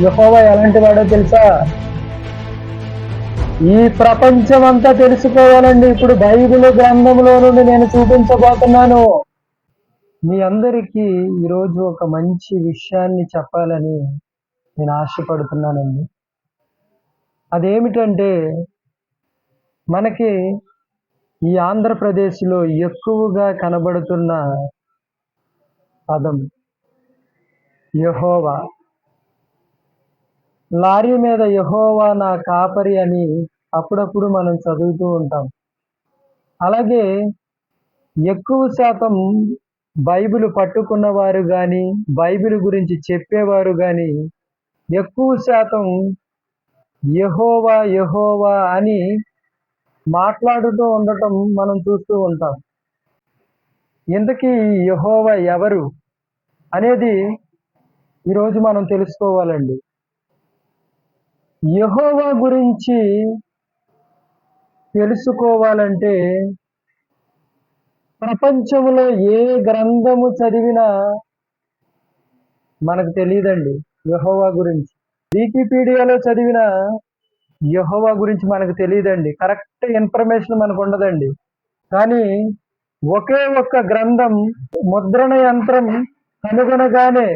యహోవా ఎలాంటి వాడో తెలుసా? ఈ ప్రపంచం అంతా తెలుసుకోవాలండి. ఇప్పుడు బైబిల్ గ్రంథంలో నుండి నేను చూపించబోతున్నాను. మీ అందరికీ ఈరోజు ఒక మంచి విషయాన్ని చెప్పాలని నేను ఆశపడుతున్నానండి. అదేమిటంటే మనకి ఈ ఆంధ్రప్రదేశ్లో ఎక్కువగా కనబడుతున్న పదం యహోవా. లారీ మీద యహోవా నా కాపరి అని అప్పుడప్పుడు మనం చదువుతూ ఉంటాం. అలాగే ఎక్కువ శాతం బైబిల్ పట్టుకున్నవారు కానీ బైబిల్ గురించి చెప్పేవారు కానీ ఎక్కువ శాతం యహోవా యహోవా అని మాట్లాడుతూ ఉండటం మనం చూస్తూ ఉంటాం. ఇంతకీ యహోవా ఎవరు అనేది ఈరోజు మనం తెలుసుకోవాలండి. యహోవా గురించి తెలుసుకోవాలంటే ప్రపంచంలో ఏ గ్రంథము చదివినా మనకు తెలియదండి యహోవా గురించి. వికీపీడియాలో చదివిన యహోవా గురించి మనకు తెలియదండి. కరెక్ట్ ఇన్ఫర్మేషన్ మనకు ఉండదండి. కానీ ఒకే ఒక్క గ్రంథం ముద్రణ యంత్రం కనుగొనగానే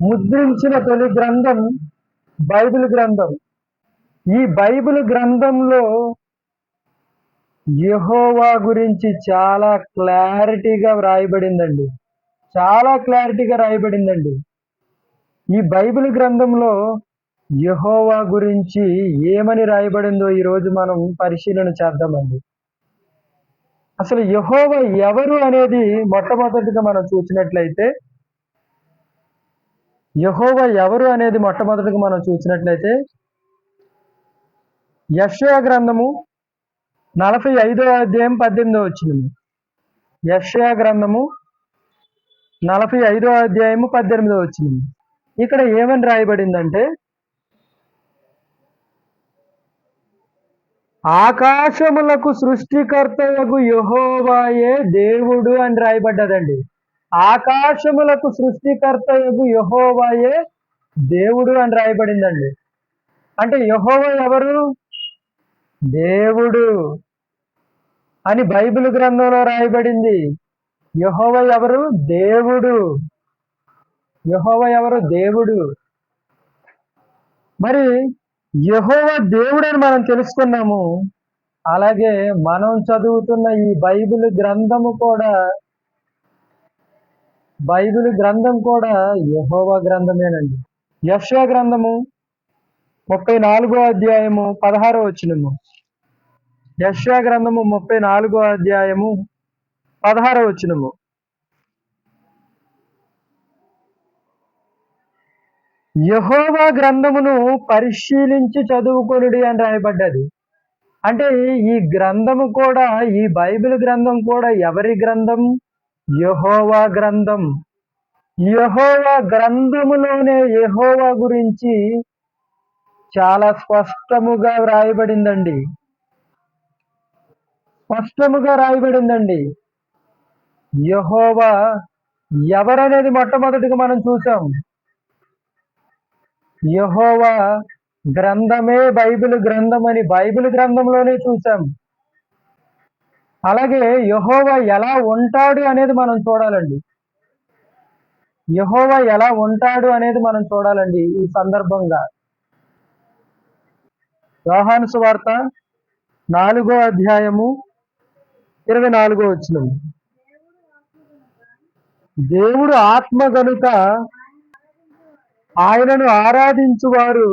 ముద్రించిన తొలి గ్రంథం బైబిల్ గ్రంథం. ఈ బైబిల్ గ్రంథంలో యహోవా గురించి చాలా క్లారిటీగా వ్రాయబడిందండి. చాలా క్లారిటీగా రాయబడిందండి. ఈ బైబిల్ గ్రంథంలో యహోవా గురించి ఏమని రాయబడిందో ఈరోజు మనం పరిశీలన చేద్దామండి. అసలు యహోవా ఎవరు అనేది మొట్టమొదటిగా మనం చూసినట్లయితే యహోవ ఎవరు అనేది మొట్టమొదటిగా మనం చూసినట్లయితే యక్షయ గ్రంథము నలభై ఐదో అధ్యాయం పద్దెనిమిదో వచ్చింది యక్షయ గ్రంథము నలభై ఐదో అధ్యాయము పద్దెనిమిదో వచ్చింది ఇక్కడ ఏమని రాయబడిందంటే ఆకాశములకు సృష్టికర్తలకు యహోవాయే దేవుడు అని రాయబడ్డదండి. ఆకాశములకు సృష్టికర్తయగు యహోవాయే దేవుడు అని రాయబడిందండి. అంటే యహోవా ఎవరు? దేవుడు అని బైబిల్ గ్రంథంలో రాయబడింది. యహోవ ఎవరు? దేవుడు. యహోవ ఎవరు? దేవుడు. మరి యహోవ దేవుడు అని మనం తెలుసుకున్నాము. అలాగే మనం చదువుతున్న ఈ బైబిల్ గ్రంథము కూడా బైబిల్ గ్రంథం కూడా యహోవా గ్రంథమేనండి. యశ్వ గ్రంథము ముప్పై నాలుగో అధ్యాయము పదహారో వచ్చినము యశ్వ గ్రంథము ముప్పై నాలుగో అధ్యాయము పదహారో వచ్చినము యహోవా గ్రంథమును పరిశీలించి చదువుకొనుడి అని రాయబడ్డది. అంటే ఈ గ్రంథము కూడా ఈ బైబిల్ గ్రంథం కూడా ఎవరి గ్రంథం యహోవా గ్రంథం. యహోవా గ్రంథములోనే యహోవా గురించి చాలా స్పష్టముగా వ్రాయబడిందండి. స్పష్టముగా రాయబడిందండి. యహోవా ఎవరనేది మొట్టమొదటిగా మనం చూసాం యహోవా గ్రంథమే బైబిల్ గ్రంథం అని బైబిల్ గ్రంథంలోనే చూసాం అలాగే యహోవా ఎలా ఉంటాడు అనేది మనం చూడాలండి. యహోవా ఎలా ఉంటాడు అనేది మనం చూడాలండి ఈ సందర్భంగా. యోహాను సువార్త నాలుగో అధ్యాయము ఇరవై నాలుగో వచ్చిన దేవుడు ఆత్మ గనుక ఆయనను ఆరాధించువారు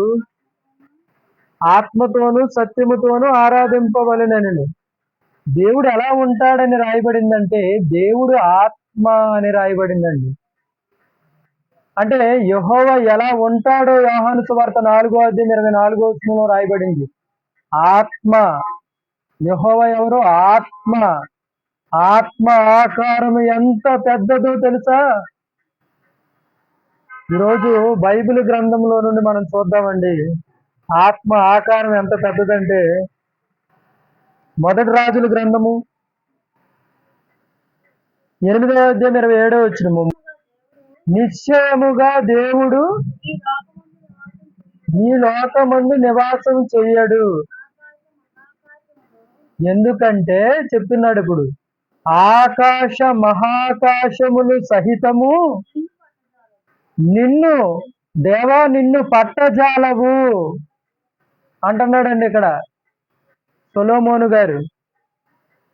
ఆత్మతోనూ సత్యముతోనూ ఆరాధింపవలనని. దేవుడు ఎలా ఉంటాడని రాయబడిందంటే దేవుడు ఆత్మ అని రాయబడిందండి. అంటే యహోవ ఎలా ఉంటాడో యోహాను సువార్త నాలుగో అధ్యయం ఇరవై నాలుగో వచనంలో రాయబడింది. ఆత్మ. యహోవ ఎవరు? ఆత్మ. ఆత్మ ఆకారం ఎంత పెద్దదో తెలుసా? ఈరోజు బైబిల్ గ్రంథంలో నుండి మనం చూద్దామండి. ఆత్మ ఆకారం ఎంత పెద్దదంటే మొదటి రాజుల గ్రంథము ఎనిమిదవ అధ్యాయం ఇరవై ఏడవ వచ్చినము నిశ్చయముగా దేవుడు ఈ లోకమందు నివాసం చెయ్యడు ఎందుకంటే చెప్తున్నాడు ఇప్పుడు ఆకాశ మహాకాశములు సహితము నిన్ను దేవా నిన్ను పట్టజాలవు. అంటున్నాడండి ఇక్కడ. సొలోమోను గారు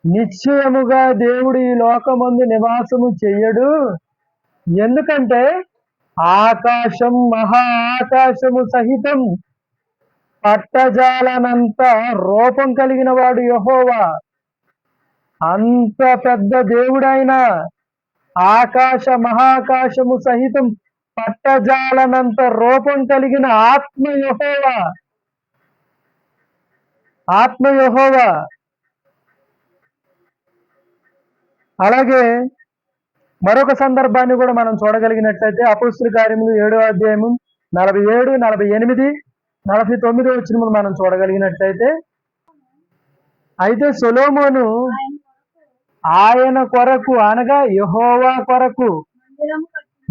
నిశ్చయముగా దేవుడు ఈ లోకమందు నివాసము చెయ్యడు. ఎందుకంటే ఆకాశం మహా ఆకాశము సహితం పట్టజాలనంత రూపం కలిగిన వాడు యహోవా. అంత పెద్ద దేవుడైన ఆకాశ మహాకాశము సహితం పట్టజాలనంత రూపం కలిగిన ఆత్మ యహోవా. ఆత్మ యహోవా. అలాగే మరొక సందర్భాన్ని కూడా మనం చూడగలిగినట్లయితే అపుస్తుల కార్యములు ఏడో అధ్యాయము నలభై ఏడు నలభై ఎనిమిది నలభై తొమ్మిది వచ్చిన మనం చూడగలిగినట్లయితే అయితే సొలోమోను ఆయన కొరకు అనగా యహోవా కొరకు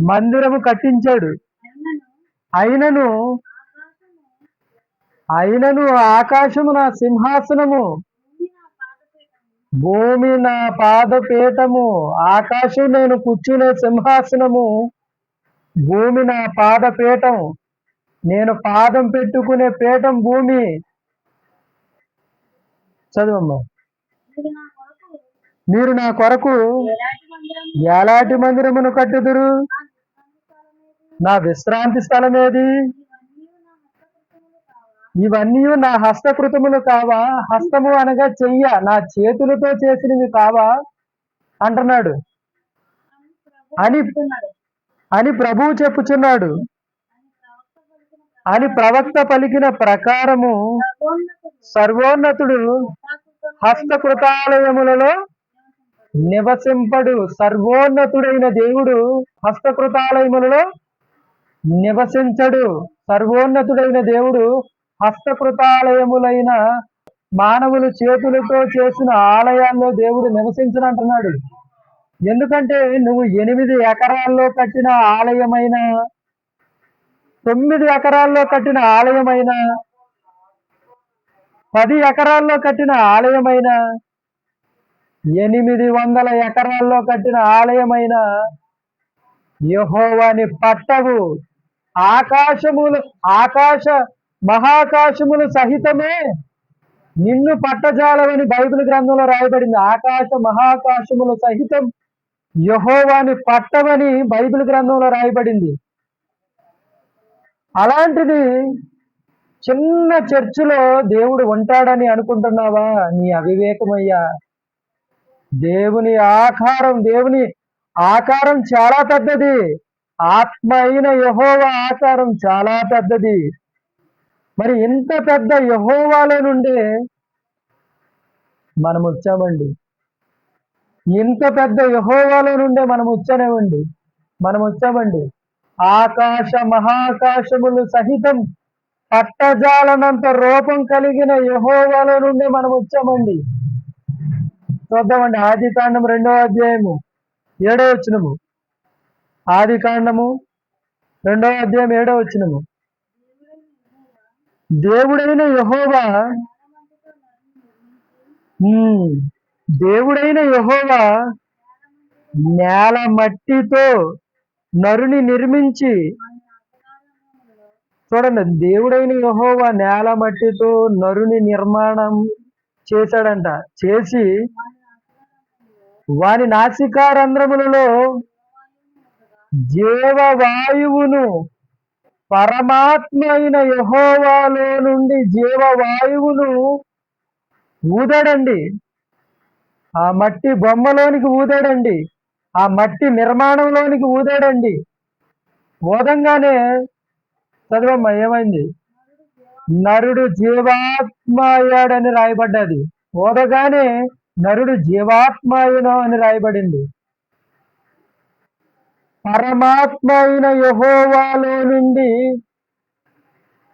మందిరము కట్టించాడు. అయినను అయినను ఆకాశము నా సింహాసనము. భూమి నా పాదపీఠము. ఆకాశం నేను కూర్చునే సింహాసనము. భూమి నా పాదపీఠం. నేను పాదం పెట్టుకునే పీఠం భూమి. చదువమ్మా. మీరు నా కొరకు ఎలాంటి మందిరమును కట్టుదురు? నా విశ్రాంతి స్థలం ఏది ఇవన్నీ నా హస్తకృతములు కావా? హస్తము అనగా చెయ్య. నా చేతులతో చేసినవి కావా? అంటున్నాడు. అని అని ప్రభువు చెప్పుచున్నాడు. అని ప్రవక్త పలికిన ప్రకారము సర్వోన్నతుడు హస్తకృతాలయములలో నివసింపడు. సర్వోన్నతుడైన దేవుడు హస్తకృతాలయములలో నివసించడు. సర్వోన్నతుడైన దేవుడు హస్తకృతాలయములైన మానవులు చేతులతో చేసిన ఆలయాల్లో దేవుడు నివసించనంటున్నాడు. ఎందుకంటే నువ్వు ఎనిమిది ఎకరాల్లో కట్టిన ఆలయమైన తొమ్మిది ఎకరాల్లో కట్టిన ఆలయమైన పది ఎకరాల్లో కట్టిన ఆలయమైన ఎనిమిది వందల ఎకరాల్లో కట్టిన ఆలయమైన యహోవాని పట్టవు. ఆకాశములు ఆకాశ మహాకాశములు సహితమే నిన్ను పట్టజాలవని బైబిల్ గ్రంథంలో రాయబడింది. ఆకాశ మహాకాశములు సహితం యహోవాని పట్టమని బైబిల్ గ్రంథంలో రాయబడింది. అలాంటిది చిన్న చర్చిలో దేవుడు ఉంటాడని అనుకుంటున్నావా? నీ అవివేకమయ్యా. దేవుని ఆకారం దేవుని ఆకారం చాలా పెద్దది. ఆత్మ అయిన యహోవ ఆకారం చాలా పెద్దది. మరి ఇంత పెద్ద యహోవాలో నుండి మనం వచ్చామండి. ఇంత పెద్ద యహోవాలో నుండే మనం వచ్చానేమండి మనం వచ్చామండి. ఆకాశ మహాకాశములు సహితం పట్టజాలనంత రూపం కలిగిన యహోవాలో నుండే మనం వచ్చామండి. చూద్దామండి. ఆది కాండం రెండవ అధ్యాయము ఏడో వచ్చినము ఆది కాండము రెండవ అధ్యాయం ఏడో వచ్చినము దేవుడైన యహోవా. దేవుడైన యహోవా నేల మట్టితో నరుని నిర్మించి చూడండి దేవుడైన యహోవా నేల మట్టితో నరుని నిర్మాణం చేశాడంట. చేసి వాని నాసికారంధ్రములలో జీవవాయువును పరమాత్మ అయిన యహోవాలో నుండి జీవవాయువులు ఊదాడండి. ఆ మట్టి బొమ్మలోనికి ఊదాడండి. ఆ మట్టి నిర్మాణంలోనికి ఊదాడండి. ఊదంగానే చదవమ్మ ఏమైంది? నరుడు జీవాత్మ అయ్యాడని రాయబడ్డది. ఊదగానే నరుడు జీవాత్మాయును అని రాయబడింది. పరమాత్మ అయిన యహోవాలో నుండి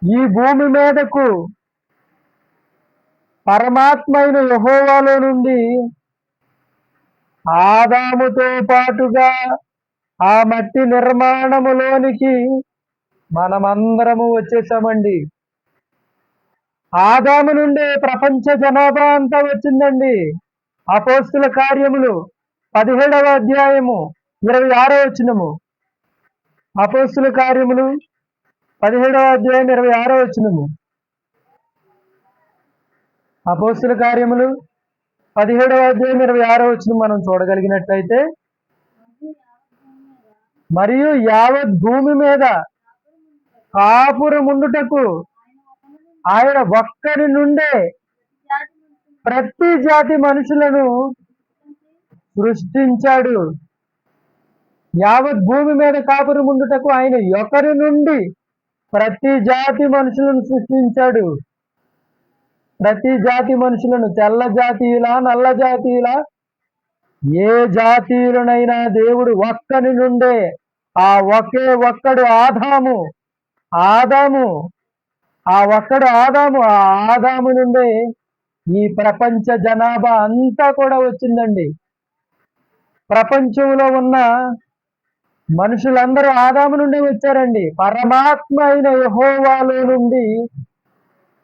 ఈ భూమి మీదకు పరమాత్మ అయిన యహోవాలో నుండి ఆదాముతో పాటుగా ఆ మట్టి నిర్మాణములోనికి మనమందరము వచ్చేసామండి. ఆదాము నుండి ప్రపంచ జనాభా అంతా వచ్చిందండి. అపోస్తుల కార్యములు పదిహేడవ అధ్యాయము ఇరవై ఆరో వచ్చినము అపోస్తుల కార్యములు పదిహేడవ అధ్యాయం ఇరవై ఆరో వచ్చినము అపోస్తుల కార్యములు పదిహేడవ అధ్యాయం ఇరవై ఆరో వచ్చిన మనం చూడగలిగినట్లయితే మరియు యావత్ భూమి మీద కాపురముండుటకు ఆయన ఒక్కరి నుండే ప్రతి జాతి మనుషులను సృష్టించాడు. యావత్ భూమి మీద కాపురముండుటకు ఆయన ఒకరి నుండి ప్రతి జాతి మనుషులను సృష్టించాడు. ప్రతి జాతి మనుషులను తెల్ల జాతీయులా నల్ల జాతీయులా? ఏ జాతీయులనైనా దేవుడు ఒక్కని నుండే ఆ ఒకే ఒక్కడు ఆదాము ఆదాము ఆ ఒక్కడు ఆదాము ఆ ఆదాము నుండే ఈ ప్రపంచ జనాభా అంతా కూడా వచ్చిందండి. ప్రపంచంలో ఉన్న మనుషులందరూ ఆదాము నుండి వచ్చారండి. పరమాత్మ అయిన యహోవాలో నుండి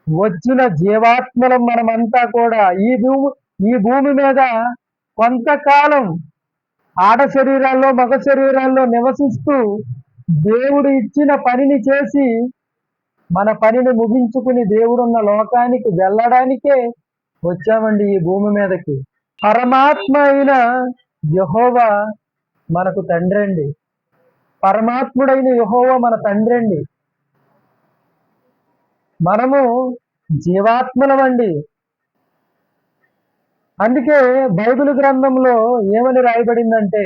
వచ్చిన జీవాత్మలం మనమంతా కూడా ఈ భూమి ఈ భూమి మీద కొంతకాలం ఆడ శరీరాల్లో మగ శరీరాల్లో నివసిస్తూ దేవుడు ఇచ్చిన పనిని చేసి మన పనిని ముగించుకుని దేవుడున్న లోకానికి వెళ్ళడానికే వచ్చామండి ఈ భూమి మీదకి. పరమాత్మ అయిన యహోవా మనకు తండ్రి అండి పరమాత్ముడైన యహోవ మన తండ్రి అండి మనము జీవాత్మలమండి అందుకే బైబిల్ గ్రంథంలో ఏమని రాయబడిందంటే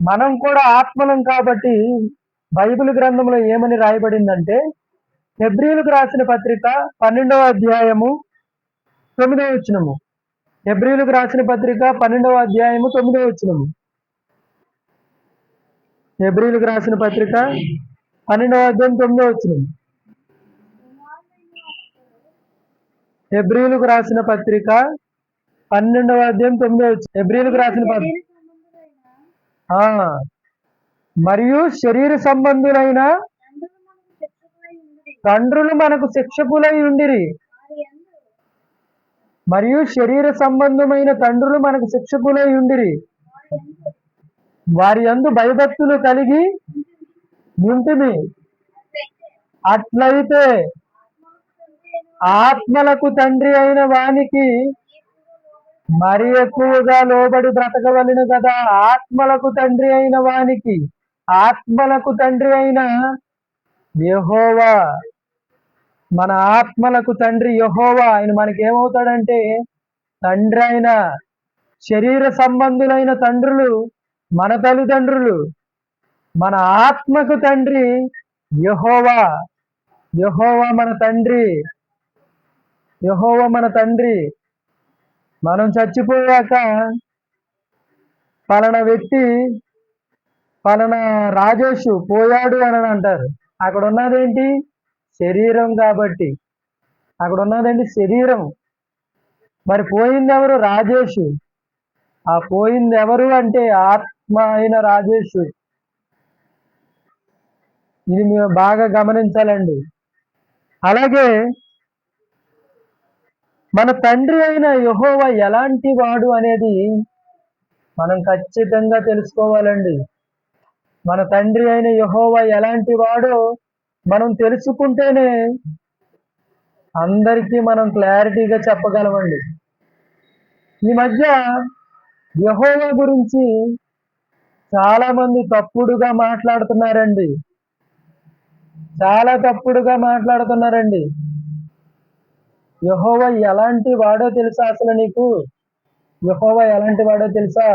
మనం కూడా ఆత్మలం కాబట్టి బైబిల్ గ్రంథంలో ఏమని రాయబడిందంటే హెబ్రిలకు రాసిన పత్రిక పన్నెండవ అధ్యాయము తొమ్మిదవ వచ్చినము హెబ్రిలకు రాసిన పత్రిక పన్నెండవ అధ్యాయము తొమ్మిదవ వచ్చినము హెబ్రిలకు రాసిన పత్రిక పన్నెండవ అధ్యాయం తొమ్మిదో వచ్చిన హెబ్రిలకు రాసిన పత్రిక పన్నెండవ అధ్యాయం తొమ్మిదో వచ్చిన హెబ్రిలకు రాసిన పత్రిక ఆ, మరియు శరీర సంబంధులైన తండ్రులు మనకు శిక్షకులై ఉండిరి. మరియు శరీర సంబంధమైన తండ్రులు మనకు శిక్షకులై ఉండిరి. వారి యందు భయభక్తులు కలిగి ఉంటిమి. అట్లయితే ఆత్మలకు తండ్రి అయిన వానికి మరి ఎక్కువగా లోబడి బ్రతకవలను కదా. ఆత్మలకు తండ్రి అయిన వానికి ఆత్మలకు తండ్రి అయిన యహోవా మన ఆత్మలకు తండ్రి యహోవా. ఆయన మనకేమవుతాడంటే తండ్రి అయిన శరీర సంబంధులైన తండ్రులు మన తల్లిదండ్రులు మన ఆత్మకు తండ్రి యహోవా. యహోవా మన తండ్రి. యహోవా మన తండ్రి. మనం చచ్చిపోయాక పలానా వ్యక్తి పలానా రాజేషు పోయాడు అని అంటారు. అక్కడ ఉన్నదేంటి? శరీరం కాబట్టి. అక్కడ ఉన్నదేంటి? శరీరం. మరి పోయింది ఎవరు? రాజేషు. ఆ పోయింది ఎవరు అంటే ఆత్మ అయిన రాజేషు ఇది మేము బాగా గమనించాలండి. అలాగే మన తండ్రి అయిన యహోవ ఎలాంటి వాడు అనేది మనం ఖచ్చితంగా తెలుసుకోవాలండి. మన తండ్రి అయిన యహోవ ఎలాంటి వాడో మనం తెలుసుకుంటేనే అందరికీ మనం క్లారిటీగా చెప్పగలమండి. ఈ మధ్య యహోవా గురించి చాలా మంది తప్పుడుగా మాట్లాడుతున్నారండి. చాలా తప్పుడుగా మాట్లాడుతున్నారండి. యహోవా ఎలాంటి వాడో తెలుసా అసలు నీకు? యహోవా ఎలాంటి వాడో తెలుసా?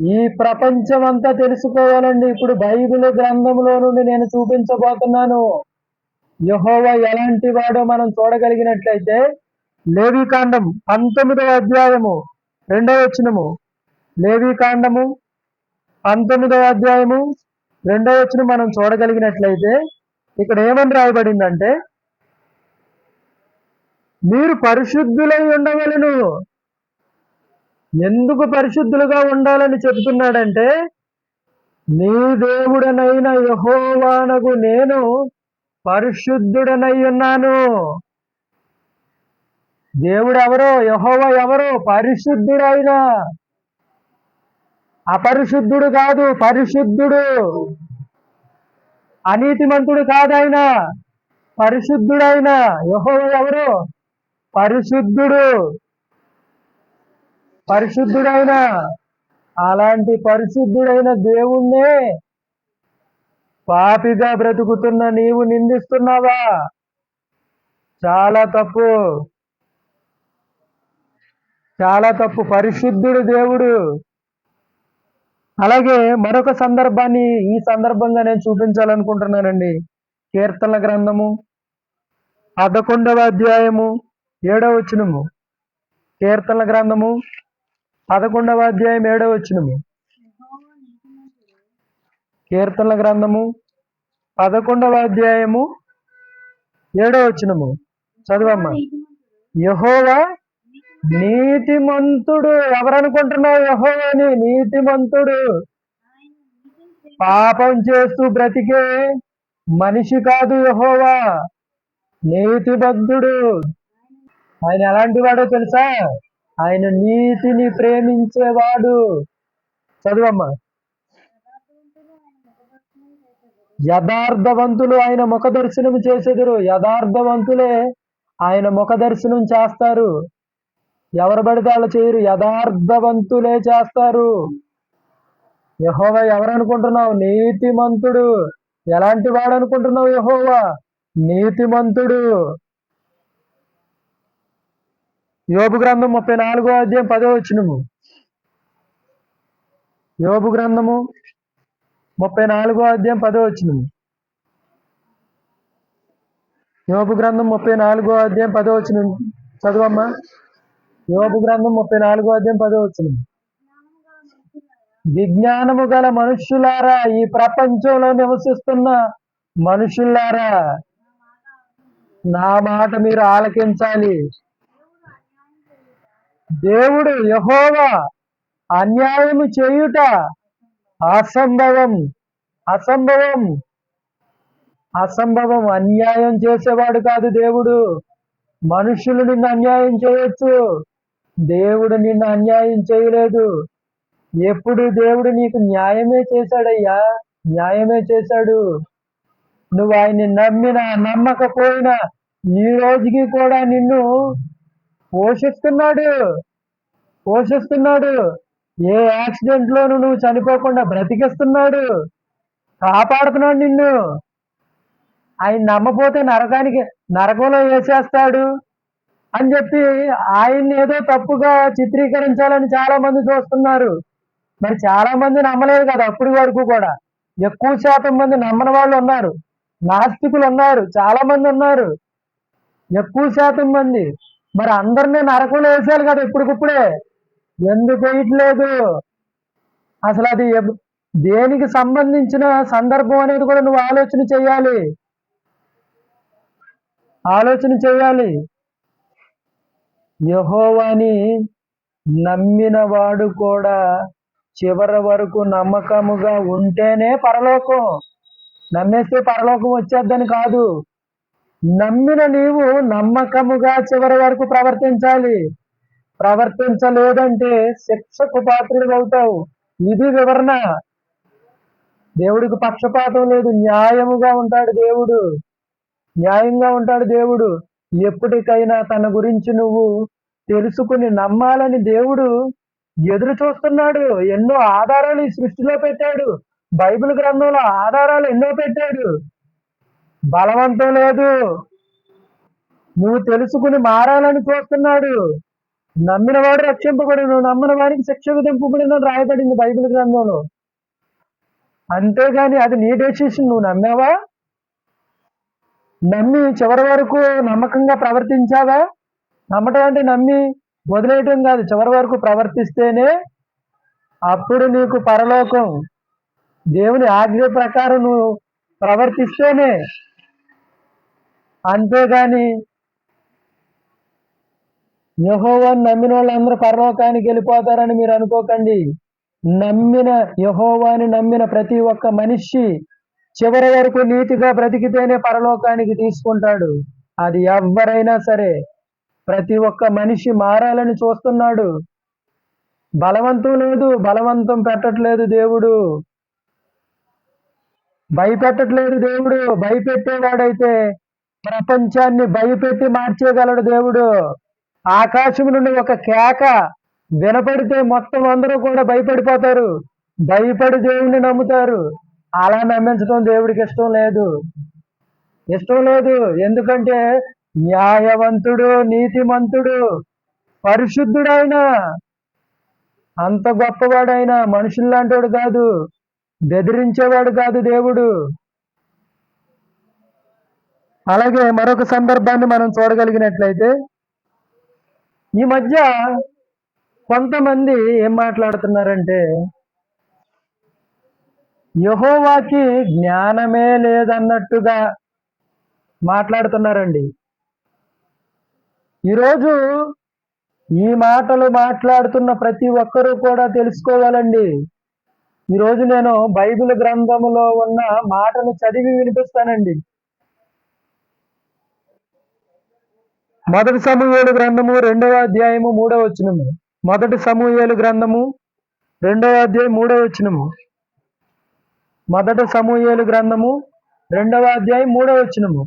ఈ ప్రపంచం అంతా తెలుసుకోవాలండి. ఇప్పుడు బైబిల్ గ్రంథంలో నుండి నేను చూపించబోతున్నాను. యహోవా ఎలాంటి వాడో మనం చూడగలిగినట్లయితే లేవికాండం పంతొమ్మిదవ అధ్యాయము రెండవ వచనము లేవీకాండము పంతొమ్మిదవ అధ్యాయము రెండవ వచ్చిన మనం చూడగలిగినట్లయితే ఇక్కడ ఏమని రాయబడిందంటే మీరు పరిశుద్ధులై ఉండవలను. ఎందుకు పరిశుద్ధులుగా ఉండాలని చెబుతున్నాడంటే నీ దేవుడనైన యహోవానగు నేను పరిశుద్ధుడనై ఉన్నాను. దేవుడు ఎవరో యహోవ ఎవరో? పరిశుద్ధుడైన అపరిశుద్ధుడు కాదు పరిశుద్ధుడు. అనీతిమంతుడు కాదైన పరిశుద్ధుడైన యహో ఎవరు? పరిశుద్ధుడు. పరిశుద్ధుడైన అలాంటి పరిశుద్ధుడైన దేవుణ్ణే పాపిగా బ్రతుకుతున్న నీవు నిందిస్తున్నావా? చాలా తప్పు. చాలా తప్పు. పరిశుద్ధుడు దేవుడు. అలాగే మరొక సందర్భాన్ని ఈ సందర్భంగా నేను చూపించాలనుకుంటున్నానండి. కీర్తనల గ్రంథము పదకొండవ అధ్యాయము ఏడవ వచనము. కీర్తనల గ్రంథము పదకొండవ అధ్యాయం ఏడవ వచనము. కీర్తనల గ్రంథము పదకొండవ అధ్యాయము ఏడవ వచనము. చదవమ్మా. యహోవా నీతిమంతుడు ఎవరనుకుంటున్నావు? యహోవని నీతిమంతుడు. పాపం చేస్తూ బ్రతికే మనిషి కాదు యహోవా. నీతిబద్ధుడు ఆయన ఎలాంటి వాడో తెలుసా? ఆయన నీతిని ప్రేమించేవాడు. చదువమ్మా. యథార్థవంతులు ఆయన ముఖ దర్శనం చేసేదరు. యథార్థవంతులే ఆయన ముఖ దర్శనం చేస్తారు. ఎవరు పడితే వాళ్ళు చేయరు యథార్థవంతులే చేస్తారు. యహోవా ఎవరనుకుంటున్నావు? నీతిమంతుడు. ఎలాంటి వాడు అనుకుంటున్నావు యహోవా? నీతిమంతుడు. యోబు గ్రంథం ముప్పై నాలుగో అధ్యాయం పదో వచ్చినము యోబు గ్రంథము ముప్పై నాలుగో అధ్యాయం పదో వచ్చినము యోబు గ్రంథం ముప్పై నాలుగో అధ్యాయం పదో వచ్చిన చదువమ్మా. యోపు గ్రంథం ముప్పై నాలుగో అధ్యాయం పదో వచ్చింది విజ్ఞానము గల మనుష్యులారా ఈ ప్రపంచంలో నివసిస్తున్న మనుషులారా నా మాట మీరు ఆలకించాలి. దేవుడు యహోవా అన్యాయము చేయుట అసంభవం అసంభవం అసంభవం అన్యాయం చేసేవాడు కాదు దేవుడు. మనుషులు నిన్ను అన్యాయం చేయొచ్చు. దేవుడు నిన్ను అన్యాయం చేయలేదు. ఎప్పుడు దేవుడు నీకు న్యాయమే చేశాడయ్యా? న్యాయమే చేశాడు. నువ్వు ఆయన్ని నమ్మినా నమ్మకపోయినా ఈ రోజుకి కూడా నిన్ను పోషిస్తున్నాడు. పోషిస్తున్నాడు. ఏ యాక్సిడెంట్లోనూ నువ్వు చనిపోకుండా బ్రతికిస్తున్నాడు. కాపాడుతున్నాడు నిన్ను. ఆయన నమ్మపోతే నరకానికి నరకంలో వేసేస్తాడు. అని చెప్పి ఆయన్ని ఏదో తప్పుగా చిత్రీకరించాలని చాలా మంది చూస్తున్నారు. మరి చాలా మంది నమ్మలేదు కదా అప్పటి వరకు కూడా. ఎక్కువ శాతం మంది నమ్మని వాళ్ళు ఉన్నారు. నాస్తికులు ఉన్నారు. చాలా మంది ఉన్నారు. ఎక్కువ శాతం మంది. మరి అందరినీ నరకంలో వేసారు కదా ఇప్పటికిప్పుడే. ఎందుకు వేయట్లేదు? అసలు అది దేనికి సంబంధించిన సందర్భం అనేది కూడా నువ్వు ఆలోచన చేయాలి. ఆలోచన చేయాలి. యహోవాని నమ్మిన వాడు కూడా చివరి వరకు నమ్మకముగా ఉంటేనే పరలోకం. నమ్మేస్తే పరలోకం వచ్చేద్దని కాదు. నమ్మిన నీవు నమ్మకముగా చివరి వరకు ప్రవర్తించాలి. ప్రవర్తించలేదంటే శిక్షకు పాత్రుడు అవుతావు ఇది వివరణ. దేవుడికి పక్షపాతం లేదు. న్యాయముగా ఉంటాడు దేవుడు. న్యాయంగా ఉంటాడు దేవుడు. ఎప్పటికైనా తన గురించి నువ్వు తెలుసుకుని నమ్మాలని దేవుడు ఎదురు చూస్తున్నాడు. ఎన్నో ఆధారాలు ఈ సృష్టిలో పెట్టాడు. బైబిల్ గ్రంథంలో ఆధారాలు ఎన్నో పెట్టాడు. బలవంతం లేదు. నువ్వు తెలుసుకుని మారాలని చూస్తున్నాడు. నమ్మిన వాడు రక్షింపబడును నమ్మిన వాడికి శిక్ష విధింపబడిన రాయబడింది బైబిల్ గ్రంథంలో. అంతేగాని అది నీ డెసిషన్ నువ్వు నమ్మావా? నమ్మి చివరి వరకు నమ్మకంగా ప్రవర్తించావా? నమ్మటం అంటే నమ్మి వదిలేయటం కాదు చివరి వరకు ప్రవర్తిస్తేనే అప్పుడు నీకు పరలోకం. దేవుని ఆజ్ఞ ప్రకారం నువ్వు ప్రవర్తిస్తేనే. అంతేగాని యెహోవాను నమ్మిన వాళ్ళందరూ పరలోకానికి వెళ్ళిపోతారని మీరు అనుకోకండి. నమ్మిన యహోవాని నమ్మిన ప్రతి ఒక్క మనిషి చివరి వరకు నీతిగా బ్రతికితేనే పరలోకానికి తీసుకుంటాడు. అది ఎవరైనా సరే ప్రతి ఒక్క మనిషి మారాలని చూస్తున్నాడు. బలవంతం లేదు బలవంతం పెట్టట్లేదు దేవుడు. భయపెట్టట్లేదు దేవుడు. భయపెట్టేవాడైతే ప్రపంచాన్ని భయపెట్టి మార్చేయగలడు దేవుడు. ఆకాశం నుండి ఒక కేక వినపడితే మొత్తం అందరూ కూడా భయపడిపోతారు. భయపడి దేవుణ్ణి నమ్ముతారు. అలా నమ్మించడం దేవుడికి ఇష్టం లేదు. ఇష్టం లేదు. ఎందుకంటే న్యాయవంతుడు నీతిమంతుడు పరిశుద్ధుడైన అంత గొప్పవాడైన మనుషుల్లాంటివాడు కాదు. బెదిరించేవాడు కాదు దేవుడు. అలాగే మరొక సందర్భాన్ని మనం చూడగలిగినట్లయితే ఈ మధ్య కొంతమంది ఏం మాట్లాడుతున్నారంటే యహోవాకి జ్ఞానమే లేదన్నట్టుగా మాట్లాడుతున్నారండి. ఈరోజు ఈ మాటలు మాట్లాడుతున్న ప్రతి ఒక్కరూ కూడా తెలుసుకోవాలండి. ఈరోజు నేను బైబిల్ గ్రంథములో ఉన్న మాటను చదివి వినిపిస్తానండి. మొదటి సమూహేలు గ్రంథము రెండవ అధ్యాయము మూడవ వచ్చినము మొదటి సమూహేలు గ్రంథము రెండవ అధ్యాయం మూడవ వచ్చినము మొదట సమూహేలు గ్రంథము రెండవ అధ్యాయం మూడవ వచనము.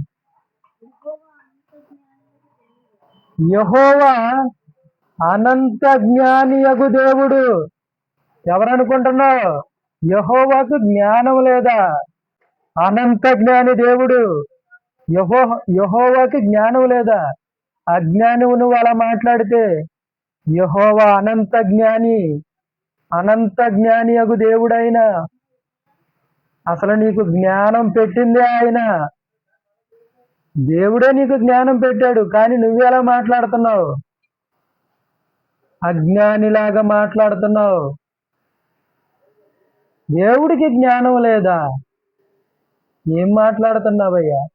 యహోవా అనంత జ్ఞానియగు దేవుడు. ఎవరనుకుంటున్నావు? యహోవాకు జ్ఞానం లేదా? అనంత జ్ఞాని దేవుడు. యహో యహోవాకి జ్ఞానం లేదా? అజ్ఞానివు నువ్వు అలా మాట్లాడితే యహోవా అనంత జ్ఞాని అనంత జ్ఞాని అగు దేవుడైన అసలు నీకు జ్ఞానం పెట్టిందే ఆయన. దేవుడే నీకు జ్ఞానం పెట్టాడు కానీ నువ్వెలా మాట్లాడుతున్నావు? అజ్ఞానిలాగా మాట్లాడుతున్నావు. దేవుడికి జ్ఞానం లేదా? ఏం మాట్లాడుతున్నావయ్యా?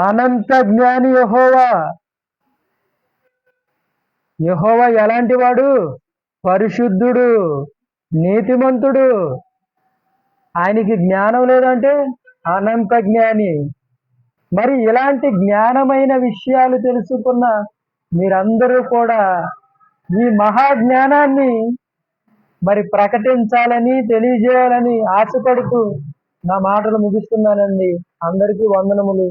అనంత జ్ఞాని యహోవా. యహోవా ఎలాంటి వాడు పరిశుద్ధుడు నీతిమంతుడు. ఆయనకి జ్ఞానం లేదంటే అనంత జ్ఞాని. మరి ఇలాంటి జ్ఞానమైన విషయాలు తెలుసుకున్న మీరందరూ కూడా ఈ మహా జ్ఞానాన్ని మరి ప్రకటించాలని తెలియజేయాలని ఆశపడుతూ నా మాటలు ముగిస్తున్నానండి. అందరికీ వందనములు.